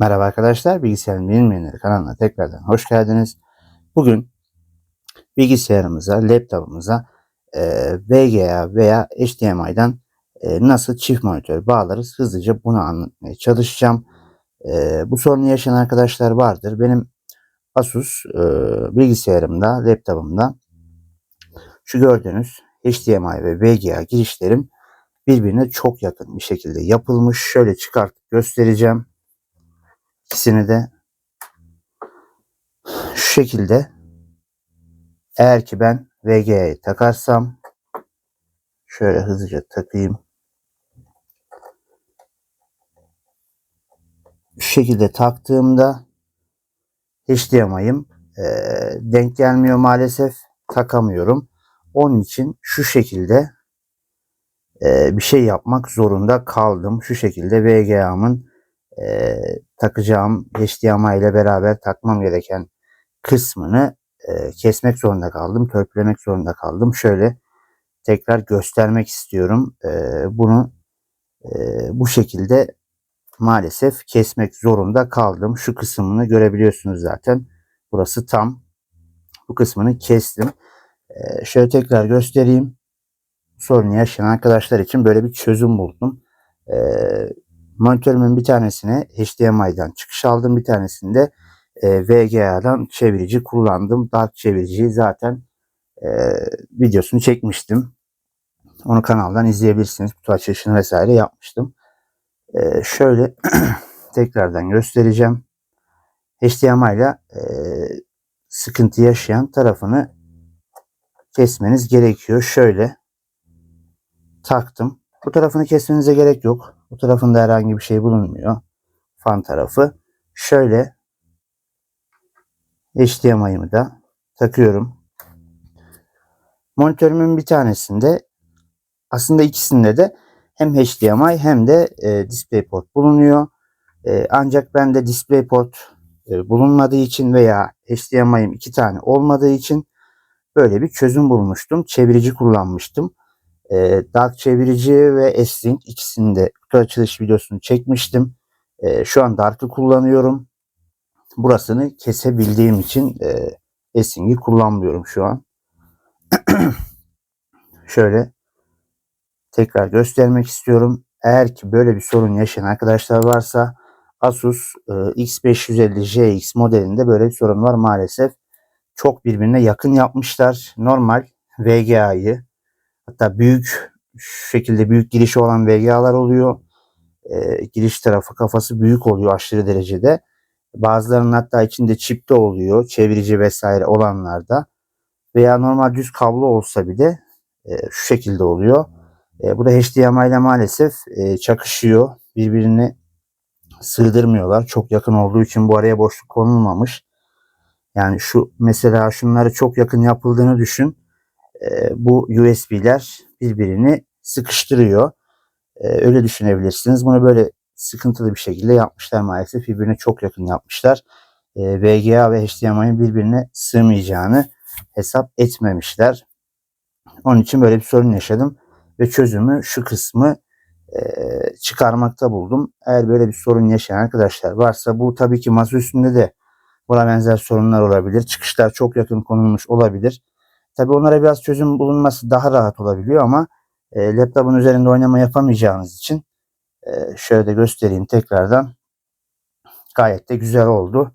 Merhaba arkadaşlar, Bilgisayarın Bilinmeyenleri kanalına tekrardan hoş geldiniz. Bugün bilgisayarımıza, laptopumuza e, VGA veya HDMI'den e, nasıl çift monitör bağlarız hızlıca bunu anlatmaya çalışacağım. E, bu sorunu yaşayan arkadaşlar vardır. Benim Asus e, bilgisayarımda, laptopumda şu gördüğünüz HDMI ve VGA girişlerim birbirine çok yakın bir şekilde yapılmış. Şöyle çıkartıp göstereceğim. İkisini de şu şekilde eğer ki ben VGA'yı takarsam şöyle hızlıca takayım. Şu şekilde taktığımda HDMI'ım e, denk gelmiyor maalesef. Takamıyorum. Onun için şu şekilde e, bir şey yapmak zorunda kaldım. Şu şekilde VGA'mın e, takacağım HDMI ile beraber takmam gereken kısmını e, kesmek zorunda kaldım. Törpülemek zorunda kaldım. Şöyle tekrar göstermek istiyorum. E, bunu e, bu şekilde maalesef kesmek zorunda kaldım. Şu kısmını görebiliyorsunuz zaten. Burası tam. Bu kısmını kestim. E, şöyle tekrar göstereyim. Sorun yaşayan arkadaşlar için böyle bir çözüm buldum. E, monitörümün bir tanesine HDMI'den çıkış aldım. Bir tanesinde e, VGA'dan çevirici kullandım. Dark çeviriciyi zaten e, videosunu çekmiştim. Onu kanaldan izleyebilirsiniz. Kutu açılışını vesaire yapmıştım. E, şöyle tekrardan göstereceğim. HDMI ile e, sıkıntı yaşayan tarafını kesmeniz gerekiyor. Şöyle taktım. Bu tarafını kesmenize gerek yok. Bu tarafında herhangi bir şey bulunmuyor. Fan tarafı. Şöyle HDMI'ımı da takıyorum. Monitörümün bir tanesinde aslında ikisinde de hem HDMI hem de e, DisplayPort bulunuyor. E, ancak bende DisplayPort e, bulunmadığı için veya HDMI'm iki tane olmadığı için böyle bir çözüm bulmuştum. Çevirici kullanmıştım. E, Dark çevirici ve S-Link ikisini kutu açılış videosunu çekmiştim. E, şu an Dark'ı kullanıyorum. Burasını kesebildiğim için e, S-Link'i kullanmıyorum şu an. Şöyle tekrar göstermek istiyorum. Eğer ki böyle bir sorun yaşayan arkadaşlar varsa Asus e, X550JX modelinde böyle bir sorun var maalesef. Çok birbirine yakın yapmışlar. Normal VGA'yı hatta büyük şekilde büyük girişi olan VGA'lar oluyor. E, giriş tarafı kafası büyük oluyor aşırı derecede. Bazılarının hatta içinde çip de oluyor. Çevirici vesaire olanlarda. Veya normal düz kablo olsa bile e, şu şekilde oluyor. E, bu da HDMI ile maalesef e, çakışıyor. Birbirini sığdırmıyorlar. Çok yakın olduğu için bu araya boşluk konulmamış. Yani şu mesela şunları çok yakın yapıldığını düşün. E, bu USB'ler birbirini sıkıştırıyor. E, öyle düşünebilirsiniz. Bunu böyle sıkıntılı bir şekilde yapmışlar maalesef. Birbirine çok yakın yapmışlar. E, VGA ve HDMI'nin birbirine sığmayacağını hesap etmemişler. Onun için böyle bir sorun yaşadım ve çözümü şu kısmı e, çıkarmakta buldum. Eğer böyle bir sorun yaşayan arkadaşlar varsa bu tabii ki masa üstünde de buna benzer sorunlar olabilir. Çıkışlar çok yakın konulmuş olabilir. Tabii onlara biraz çözüm bulunması daha rahat olabiliyor ama e, laptopun üzerinde oynama yapamayacağınız için e, şöyle de göstereyim tekrardan. Gayet de güzel oldu.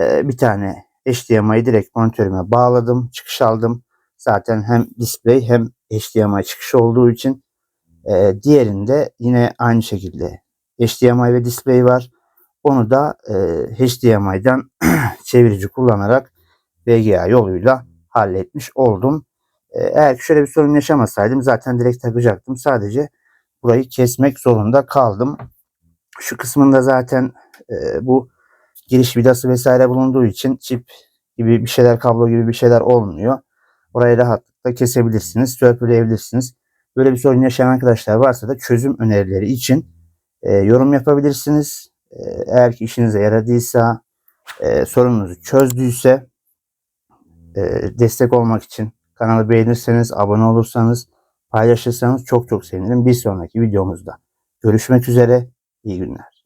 E, bir tane HDMI'yi direkt monitörüme bağladım. Çıkış aldım. Zaten hem display hem HDMI çıkışı olduğu için e, diğerinde yine aynı şekilde HDMI ve display var. Onu da e, HDMI'den çevirici kullanarak VGA yoluyla halletmiş oldum. E, eğer şöyle bir sorun yaşamasaydım zaten direkt takacaktım. Sadece burayı kesmek zorunda kaldım. Şu kısmında zaten e, bu giriş vidası vesaire bulunduğu için çip gibi bir şeyler kablo gibi bir şeyler olmuyor. Orayı rahatlıkla kesebilirsiniz, törpüleyebilirsiniz. Böyle bir sorun yaşayan arkadaşlar varsa da çözüm önerileri için e, yorum yapabilirsiniz. E, eğer ki işinize yaradıysa, e, sorununuzu çözdüyse e, destek olmak için kanalı beğenirseniz, abone olursanız, paylaşırsanız çok çok sevinirim. Bir sonraki videomuzda görüşmek üzere. İyi günler.